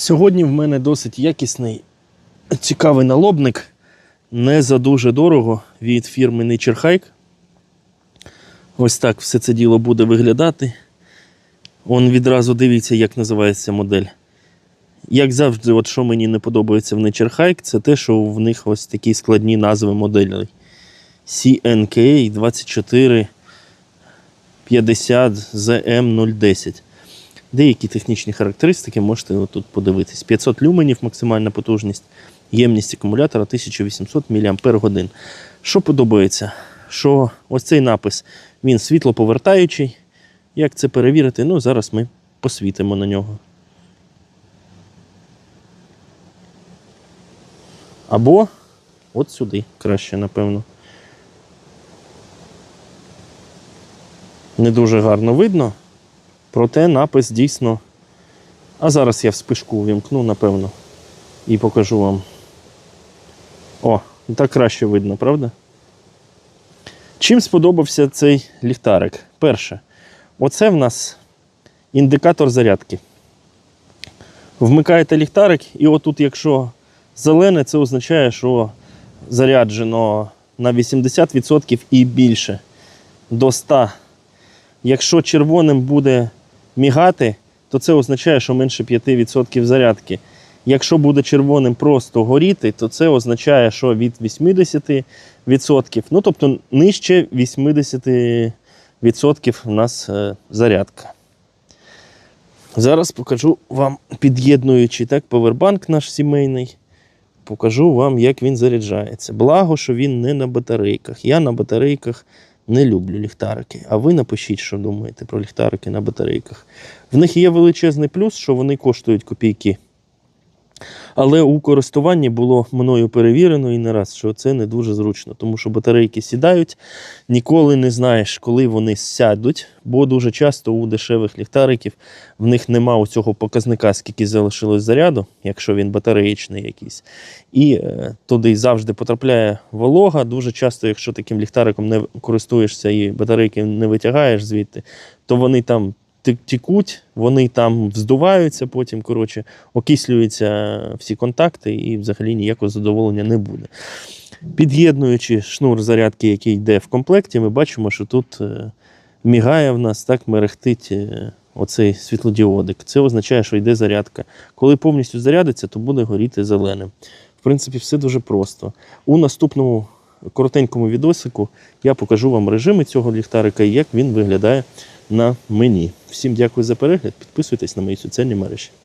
Сьогодні в мене досить якісний, цікавий налобник. Не за дуже дорого від фірми Nature Hike. Ось так все це діло буде виглядати. Он відразу дивіться, як називається модель. Як завжди, от що мені не подобається в Nature Hike, це те, що в них ось такі складні назви моделей. CNK 2450 ZM010. Деякі технічні характеристики можете тут подивитись. 500 люменів максимальна потужність, ємність акумулятора 1800 мАч. Що подобається? Що ось цей напис він світлоповертаючий. Як це перевірити? Ну, зараз ми посвітимо на нього. Або от сюди краще, напевно. Не дуже гарно видно. Проте напис дійсно. А зараз я вспишку увімкну, напевно, і покажу вам. О, так краще видно, правда? Чим сподобався цей ліхтарик? Перше, оце в нас індикатор зарядки. Вмикаєте ліхтарик, і отут, якщо зелене, це означає, що заряджено на 80% і більше до 100%. Якщо червоним буде мігати, то це означає, що менше 5% зарядки. Якщо буде червоним просто горіти, то це означає, що від 80%, ну тобто нижче 80% у нас е, зарядка. Зараз покажу вам під'єднуючий так, повербанк наш сімейний. Покажу вам, як він заряджається. Благо, що він не на батарейках. Я на батарейках не люблю ліхтарики. А ви напишіть, що думаєте про ліхтарики на батарейках. В них є величезний плюс, що вони коштують копійки. Але у користуванні було мною перевірено і не раз, що це не дуже зручно, тому що батарейки сідають, ніколи не знаєш, коли вони сядуть, бо дуже часто у дешевих ліхтариків в них нема цього показника, скільки залишилось заряду, якщо він батареїчний якийсь. І е, туди завжди потрапляє волога. Дуже часто, якщо таким ліхтариком не користуєшся і батарейки не витягаєш звідти, то вони там тікуть, вони там вздуваються потім, коротше, окислюються всі контакти і взагалі ніякого задоволення не буде. Під'єднуючи шнур зарядки, який йде в комплекті, ми бачимо, що тут е, мігає в нас, так мерехтить е, оцей світлодіодик. Це означає, що йде зарядка. Коли повністю зарядиться, то буде горіти зеленим. В принципі, все дуже просто. У наступному коротенькому відосику я покажу вам режими цього ліхтарика і як він виглядає на мені. Всім дякую за перегляд. Підписуйтесь на мої соціальні мережі.